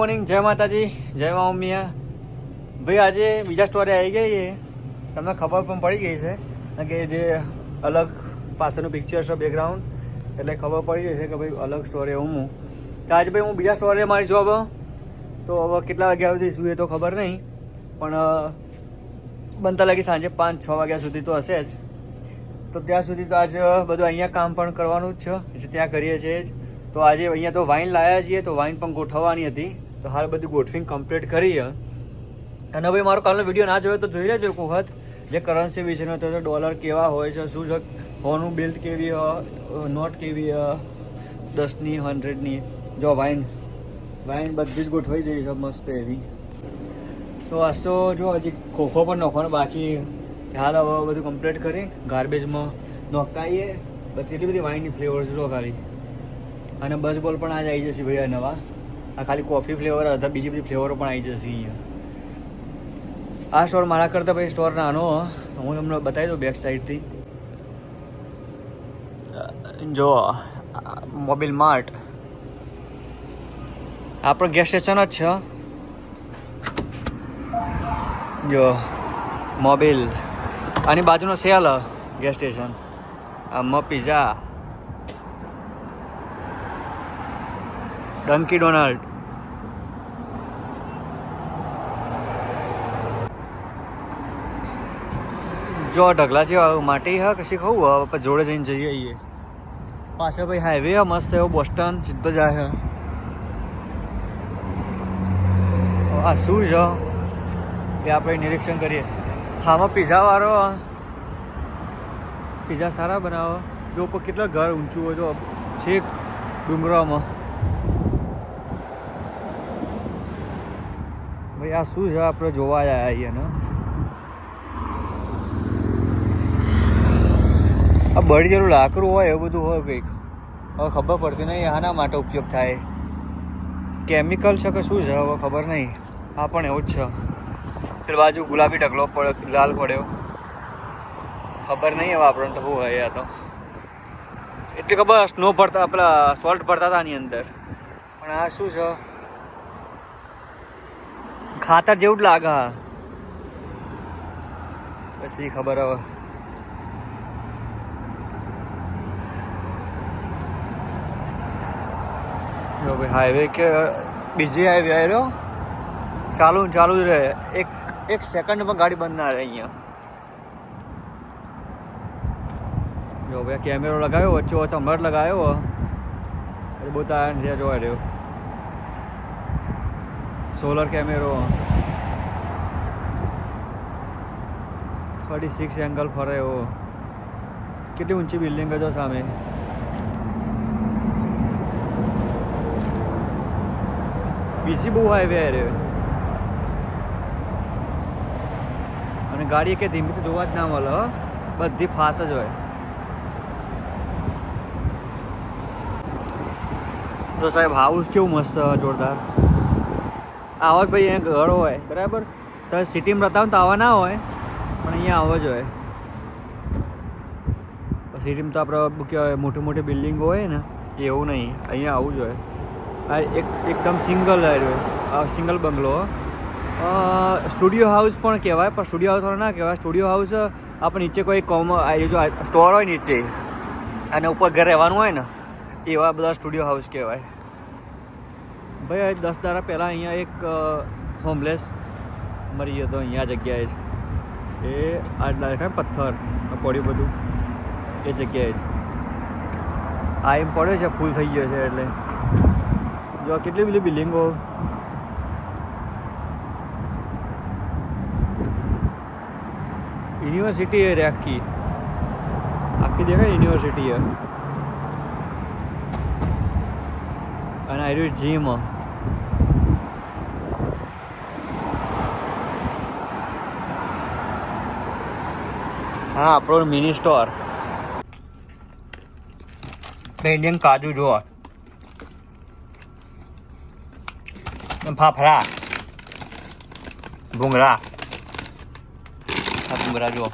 Morning જય માતાજી. જય મા મિયા ભાઈ, આજે બીજા સ્ટોરે આવી ગઈ છે. તમને ખબર પણ પડી ગઈ છે કે જે અલગ પાછળનું પિક્ચર છે બેકગ્રાઉન્ડ એટલે ખબર પડી ગઈ છે કે ભાઈ અલગ સ્ટોરે હું તો આજે ભાઈ હું બીજા સ્ટોરે મારી જોબ તો હવે કેટલા વાગ્યા સુધી શું એ તો ખબર નહીં. પણ બનતા લાગી સાંજે પાંચ, છ વાગ્યા સુધી તો હશે જ. તો ત્યાં સુધી તો આજ બધું અહીંયા કામ પણ કરવાનું જ છે. એટલે ત્યાં કરીએ છીએ જ. તો આજે અહીંયા તો વાઇન લાવ્યા છીએ, તો વાઇન પણ ગોઠવવાની હતી. તો હાલ બધું ગોઠવીને કમ્પ્લીટ કરી છે. અને ભાઈ મારો કાલનો વીડિયો ના જોયો તો જોઈ લેજો એક વખત, જે કરન્સી વિશેનો હતો ડોલર કેવા હોય છે, શું છે હોનું બિલ્ડ કેવી હ, નોટ કેવી હ, દસની હંડ્રેડની જો વાઇન વાઇન બધી જ ગોઠવાઈ જઈ છે મસ્ત એવી. તો આજ તો જો હજી ખોખો પણ નાખવાનો બાકી હાલ હવે બધું કમ્પ્લીટ કરી ગાર્બેજમાં નોખાઈએ બધી એટલી બધી વાઇનની ફ્લેવર છે જો ખાલી. અને બસ બોલ પણ આજ આવી જશે ભાઈ નવા. આ ખાલી કોફી ફ્લેવર અથવા બીજી બધી ફ્લેવરો પણ આવી જશે અહીંયા. આ સ્ટોર મારા કરતાં ભાઈ સ્ટોર નાનો, હું તમને બતાવી દઉં બેક સાઈડથી જો મોબિલ માર્ટ આપણો ગેસ સ્ટેશન જ છે. જો મોબિલ આની બાજુનો સેલ ગેસ સ્ટેશન આમાં પીઝા ડંકી ડોનાલ્ડ જો આ ઢગલા છે માટી હા કશી ખાવું હવે આપણે જોડે જઈને જઈએ આવીએ. પાછળ ભાઈ હાઈવે હા મસ્ત એવો બોસ્ટન સીધો જાય છે. આ શું છે? એ આપણે નિરીક્ષણ કરીએ. હામાં પીઝા વાળો. પીઝા સારા બનાવો. જો ઉપર કેટલા ઘર ઊંચું હોય તો છેક ડુંગરામાં. ભાઈ આ શું છે? આપણે જોવા આવ્યા છીએ આ બળી જેલું લાકડું હોય એવું બધું હોય કંઈક. હવે ખબર પડતી નહીં આના માટે ઉપયોગ થાય. કેમિકલ છે કે શું છે હવે ખબર નહીં. આ પણ એવું જ છે. પેલી બાજુ ગુલાબી ઢગલો પડ્યો, લાલ પડ્યો. ખબર નહીં હવે આપણને તો શું હોય આ તો. એટલે ખબર સ્નો ભરતા, પેલા સોલ્ટ ભરતા હતા આની અંદર. પણ આ શું છે? ખાતર જેવું જ લાગે. પછી ખબર હવે. જો ભાઈ હાઈવે કે બીજી હાઈવે આવ્યો ચાલુ ચાલુ જ રહે. એક એક સેકન્ડ પણ ગાડી બંધ ના રહે અહીંયા. જો ભાઈ કેમેરો લગાવ્યો, વચ્ચે વચ્ચે હમણાં લગાવ્યો. એટલે બહુ તાર નથી જોવા રહ્યો સોલર કેમેરો થર્ટી સિક્સ એંગલ ફરે એવો. કેટલી ઊંચી બિલ્ડિંગ જો સામે. બીજી બહુ હાઈવે રે અને ગાડી કે ધીમેથી જોવા જ ના મળે બધી ફાસ જ હોય. તો સાહેબ હાઉસ કેવું મસ્ત, જોરદાર. આવો જ ભાઈ, અહીંયા ઘર હોય. બરાબર? તો સિટીમાં રહેતા હોય તો આવા ના હોય, પણ અહીંયા આવો જ હોય. સિટીમાં તો આપણે કહેવાય મોટી મોટી બિલ્ડિંગો હોય ને, એવું નહીં. અહીંયા આવું જ હોય. આ એક એકદમ single single bungalow. Studio house પણ કહેવાય, પણ સ્ટુડિયો હાઉસ ના કહેવાય. સ્ટુડિયો હાઉસ, આપણે નીચે કોઈ કોમ જો સ્ટોર હોય નીચે. અને ઉપર ઘર રહેવાનું હોય ને, એવા બધા સ્ટુડિયો હાઉસ કહેવાય. ભાઈ દસ દારા પહેલાં અહીંયા એક હોમલેસ મરી ગયો હતો. અહીંયા જગ્યાએ જ. એ આટલા દેખાય પથ્થર પડ્યું બધું. એ જગ્યાએ જ. આ એમ પડ્યો છે, ફૂલ થઈ ગયો છે એટલે. જો કેટલી બધી બિલ્ડિંગો? યુનિવર્સિટી એ આખી. આખી દેખાય યુનિવર્સિટી એ. અને આ જીમ હા, આપણો મિની સ્ટોર ઇન્ડિયન કાજુ જો ફાફડા ભૂંગળા આ ભૂંગળા જો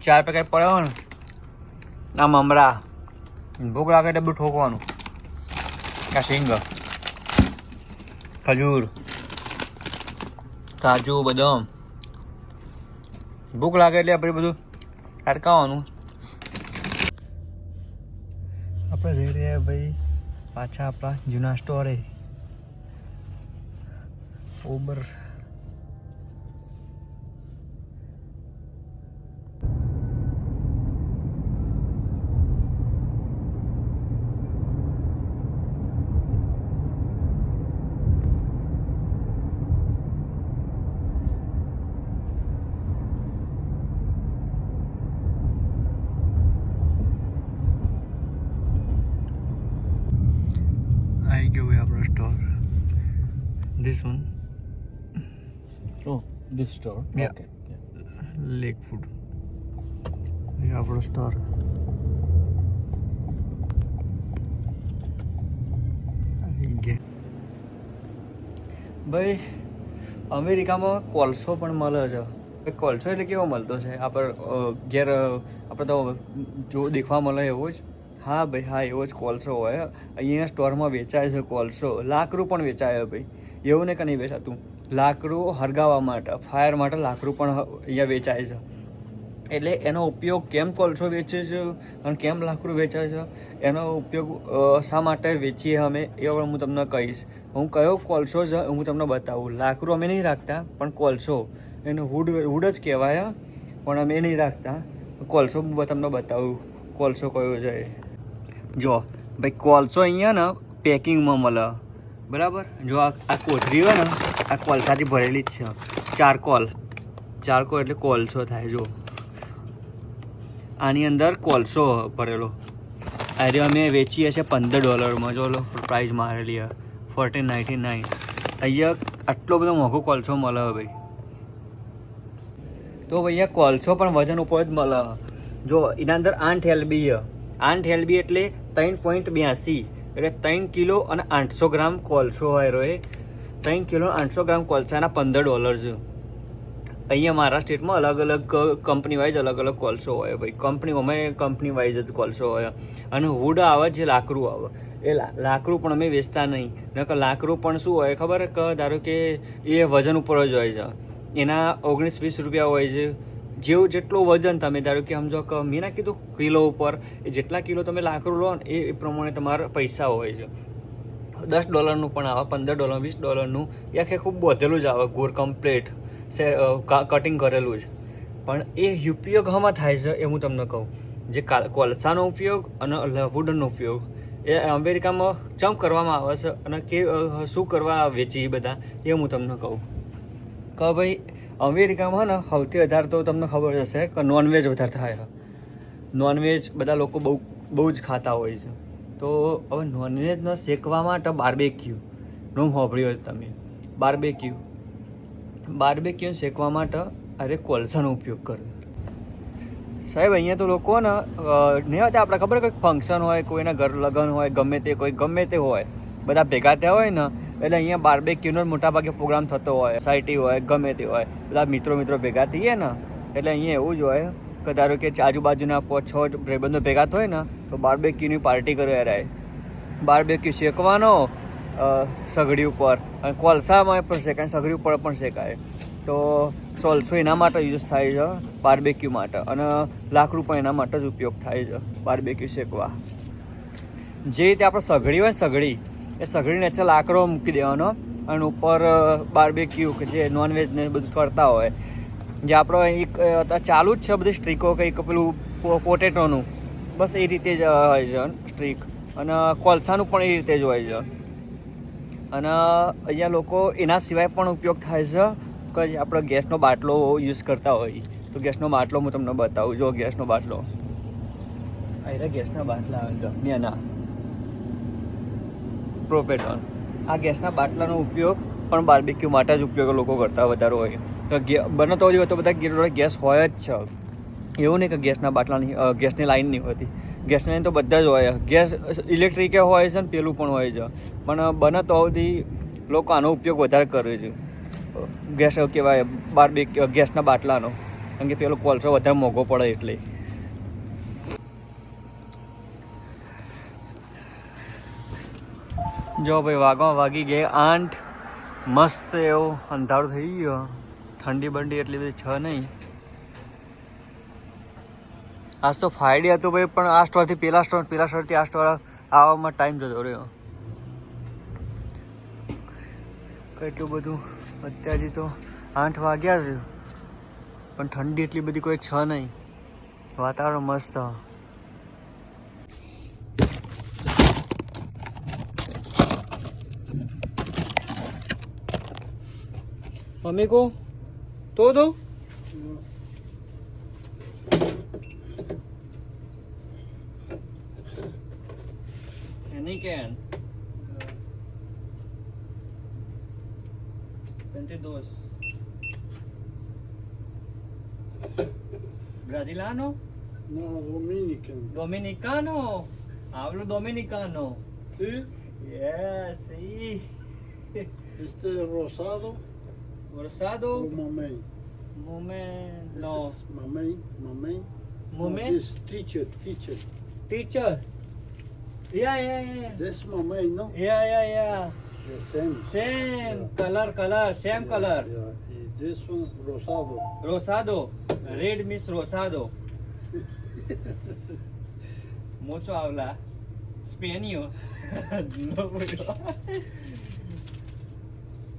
ચાર પેકેટ પડ્યો ને આ મમરા ભૂખ લાગે ડબ્બું ઠોકવાનું આ સિંગ ખજૂર કાજુ બદામ ભૂખ લાગે એટલે આપણે બધું અટકાવવાનું આપણે જઈ રહ્યા ભાઈ પાછા આપણા જૂના સ્ટોરે ઉબર આવી ગયો ભાઈ આપણો store this one Oh, this store. Yeah. Okay. Lake Yeah, for આપણો સ્ટોર ભાઈ અમેરિકામાં કોલસો પણ મળે છે. કોલસો એટલે કેવો મળતો છે? આપણે ઘેર આપણે તો જો દેખવા મળે એવો જ. હા ભાઈ હા એવો જ કોલસો હોય. અહીંયા સ્ટોરમાં વેચાય છે કોલસો. લાકડું પણ વેચાય ભાઈ. એવું ને કે નહીં વેચાતું? લાકડું હળગાવવા માટે ફાયર માટે લાકડું પણ અહીંયા વેચાય છે. એટલે એનો ઉપયોગ કેમ કોલસો વેચે છે અને કેમ લાકડું વેચાય છે? એનો ઉપયોગ શા માટે વેચીએ અમે? એ હું તમને કહીશ. હું કયો કોલસો છે હું તમને બતાવું. લાકડું અમે નહીં રાખતા, પણ કોલસો. એને હુડ હુડ જ કહેવાય પણ અમે નહીં રાખતા. કોલસો હું તમને બતાવું. કોલસો કયો છે. જો, ભાઈ, કોલસો અહીંયા ને પેકિંગમાં મળે. બરાબર? જો આ કોથળી હોય ને, આ કોલસાથી ભરેલી જ છે. ચાર કોલ. ચાર કોલ એટલે કોલસો થાય, જો. આની અંદર કોલસો ભરેલો. અરે અમે વેચીએ છીએ પંદર ડોલરમાં, જો પ્રાઇઝ મારેલી ફોર્ટીન નાઇન્ટી નાઇન અહીંયા આટલો બધો મોંઘો કોલસો મળે ભાઈ. તો ભાઈ કોલસો પણ વજન ઉપર જ મળે જો, એના અંદર આઠ એલબી આઠ એલબી એટલે ત્રણ પોઈન્ટ બ્યાસી. એટલે ત્રણ કિલો અને આઠસો ગ્રામ કોલસો હોય એ ત્રણ કિલો આઠસો ગ્રામ કોલસાના પંદર ડોલર છે. અહીંયા મારા સ્ટેટમાં અલગ અલગ કંપની વાઇઝ અલગ અલગ કોલસો હોય ભાઈ. કંપની અમે કંપની વાઇઝ જ કોલસો હોય. અને હુડ આવે જે લાકડું આવે. એ લાકડું પણ અમે વેચતા નહીં. નકર લાકડું પણ શું હોય ખબર? કે, ધારો કે એ વજન ઉપર જ હોય છે. એના ઓગણીસ વીસ રૂપિયા હોય છે. જેવું જેટલું વજન તમે ધારો કે સમજો કે મેં ના કીધું કિલો ઉપર, એ જેટલા કિલો તમે લાકડું લો ને એ પ્રમાણે તમારા પૈસા હોય છે. દસ ડોલરનું પણ આવે, પંદર ડોલર, વીસ ડોલરનું, એ આખે ખૂબ વધેલું જ આવે ગોર કમ્પ્લેટ સે કટિંગ કરેલું જ. પણ એ ઉપયોગ હમાં થાય છે એ હું તમને કહું. જે કોલસાનો ઉપયોગ અને વુડનનો ઉપયોગ, એ અમેરિકામાં ચમ કરવામાં આવે છે અને કે શું કરવા વેચી બધા, એ હું તમને કહું. કે ભાઈ અમેરિકામાં ને, સૌથી વધારે તો તમને ખબર હશે કે નોનવેજ વધારે થાય નોનવેજ બધા લોકો બહુ બહુ જ ખાતા હોય છે. તો હવે નોનવેજને શેકવા માટે બાર્બેક્યુ નું સાંભળ્યું તમે. બાર્બેક્યુ બાર્બેક્યુ શેકવા માટે અરે કોલસાનો ઉપયોગ કરો. સાહેબ, અહીંયા તો લોકો ને નહીં હોતા આપણે ખબર કંઈક ફંક્શન હોય, કોઈના ઘર લગ્ન હોય, ગમે તે કોઈ ગમે તે હોય, બધા ભેગા થયા હોય ને એટલે અહીંયા બાર્બેક્યુનો મોટા ભાગે પ્રોગ્રામ થતો હોય સોસાયટી હોય, ગમે તે હોય. બધા મિત્રો મિત્રો ભેગા થઈએ ને, એટલે અહીંયા એવું જ હોય કે ધારો કે આજુબાજુના છ ભાઈબંધો ભેગા થાય ને, તો બાર્બેક્યુની પાર્ટી કરે રહે બાર્બેક્યુ શેકવાનો સગડી ઉપર અને કોલસામાં પણ શેકાય, સગડી ઉપર પણ શેકાય. તો સોલસો એના માટે યુઝ થાય છે બાર્બેક્યુ માટે અને લાખ રૂપિયા એના માટે જ ઉપયોગ થાય છે બાર્બેક્યુ શેકવા. જે રીતે આપણે સઘળી હોય સગડી એ સઘળીને નેચરલ આકરો મૂકી દેવાનો. અને ઉપર બાર્બેક્યુ કે જે નોનવેજ ને બધું કરતા હોય. જે આપણો એક ચાલુ જ છે બધી સ્ટ્રીકો કંઈક પેલું પોટેટોનું. બસ એ રીતે જ હોય છે સ્ટ્રીક અને કોલસાનું પણ એ રીતે જ હોય છે. અને અહીંયા લોકો એના સિવાય પણ ઉપયોગ થાય છે કે આપણે ગેસનો બાટલો યુઝ કરતા હોય. તો ગેસનો બાટલો હું તમને બતાવું. જો ગેસનો બાટલો. અહીંયા ગેસના બાટલા આવે છે. ના પ્રોપેટોન આ ગેસના બાટલાનો ઉપયોગ પણ બાર્બીક્યુ માટે જ ઉપયોગ લોકો કરતા વધારે હોય. તો ગે બનતો હોય તો બધા જોડે ગેસ હોય જ છે. એવું નહીં કે ગેસના બાટલાની ગેસની લાઈન નહીં હોતી. ગેસની લાઈન તો બધા જ હોય. ગેસ ઇલેક્ટ્રિકે હોય છે ને પેલું પણ હોય છે. પણ બને તો સુધી લોકો આનો ઉપયોગ વધારે કરે છે. ગેસ કહેવાય બાર્બેક ગેસના બાટલાનો. કારણ કે પેલો કોલસો વધારે મોંઘો પડે એટલે. જો ભાઈ વાગવા વાગી ગયા આઠ, મસ્ત એવો અંધારું થઈ ગયો. ઠંડી બંડી એટલી બધી છે નહીં. આજ તો ફ્રાઈડે હતું ભાઈ, પણ આ સ્ટોરથી પેલા સ્ટોર, પેલા સ્ટોરથી આ સ્ટોર આવવામાં ટાઈમ જતો રહ્યો. કેટલું બધું અત્યારે તો આઠ વાગ્યા છે. પણ ઠંડી એટલી બધી કોઈ છે નહીં. વાતાવરણ મસ્ત. Amigo, ¿todo? And again. 22. ¿Brasilano? No, dominicano. ¿Dominicano? Hablo dominicano. ¿Sí? Yeah, sí. Este rosado. Rosado. o mamey. Moment. This No. is mamey, mamey. This teacher, teacher. Teacher. Yeah, yeah, yeah. This mamey, no? Yeah, yeah, yeah. The same. Same Yeah. color, color, same Yeah, color. Yeah. Y this one rosado. Rosado. Yeah. Red means rosado. Mucho habla. Español. no.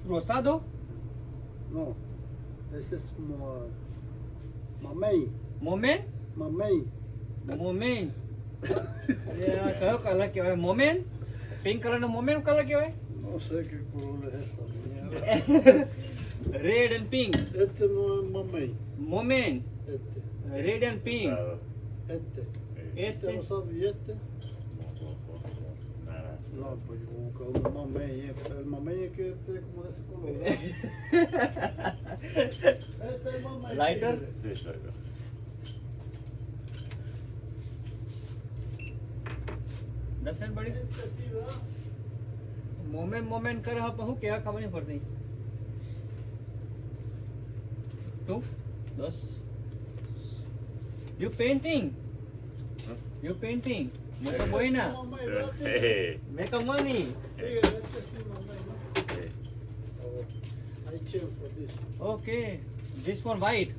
Rosado. No. This is more mamey, Moment. mamey. Moment. Yeah, કયો colour કહેવાય moment pink કલરનો moment colour કહેવાય No sé qué color es esa. mierda. Red and pink Este no es mamey. Moment Este. Red and pink Este. Este este rosado y este. Busco un mamey. eh, pero El mamey es que es como de ese color. Es mamey. Lighter? દર્શન પડી. Moment moment કરે હા પણ હું કેવા ખબર નહીં પડતી તું દસ you painting you painting make a બોયના Mamey, ¿verdad, tigre? Make a money Tigre, este sí, mamey, ¿no? Oh, I change for this. Okay this for white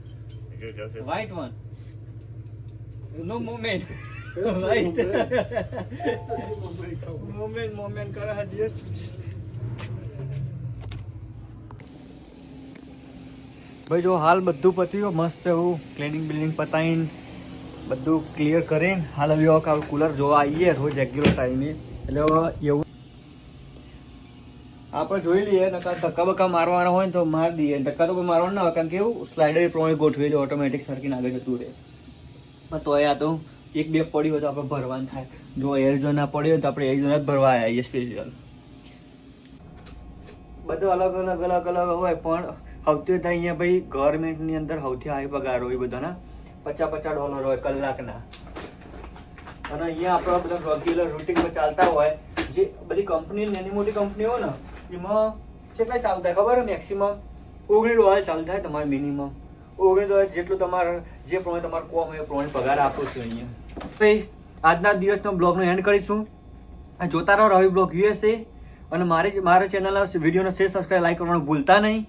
white one no moment Este es white mamey. Este sí, mamey, cabrón. Moment moment કરે હજી ભાઈ જો હાલ બધું પત્યું મસ્ત એવું cleaning building પતાવીને બધું clear કરીને હાલ હવે હવે કુલર જોવા આવીએ રોજ રેગ્યુલર ટાઈમે એટલે એવું આપણે જોઈ લઈએ, નકર ધક્કા બક્કા મારવાના હોય ને તો મારી દઈએ. ધક્કા તો કોઈ મારવાના ના હોય, કારણ કે એવું સ્લાઇડર પ્રમાણે ગોઠવેલું ઓટોમેટિક સરકીને આગળ જતું રહે તો એ આ તો એક બે પડી હોય તો આપણે ભરવાનું થાય. જો એર ના પડી હોય તો આપણે એર જ ભરવા આવીએ સ્પેશિયલ બધું અલગ અલગ અલગ અલગ હોય, પણ સૌથી અહીંયા ભાઈ ગવર્મેન્ટની અંદર સૌથી હાઈ પગાર હોય બધાના. પચાસ પચાસ ડોલર હોય કલાકના. અને અહીંયા આપણા બધા રેગ્યુલર રૂટિનમાં ચાલતા હોય, જે બધી કંપની નાની મોટી કંપનીઓ ને, એમાં કેટલા ચાલુ થાય ખબર મેક્સિમમ ઓગણીસ ડોલર ચાલુ થાય તમારે મિનિમમ ઓગણીસ ડોલર જેટલું તમારે, જે પ્રમાણે તમારે કોમ હોય એ પ્રમાણે પગાર આપો છો અહીંયા. ભાઈ આજના દિવસનો બ્લોગનો એન્ડ કરીશું. જોતા રહો રવિ બ્લોગ યુએસએ અને મારી મારા ચેનલના વિડીયોનો શેર સબસ્ક્રાઈબ લાઈક કરવાનું ભૂલતા નહીં.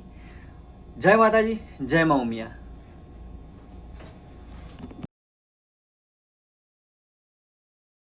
જય માતાજી, જય મા ઉમિયા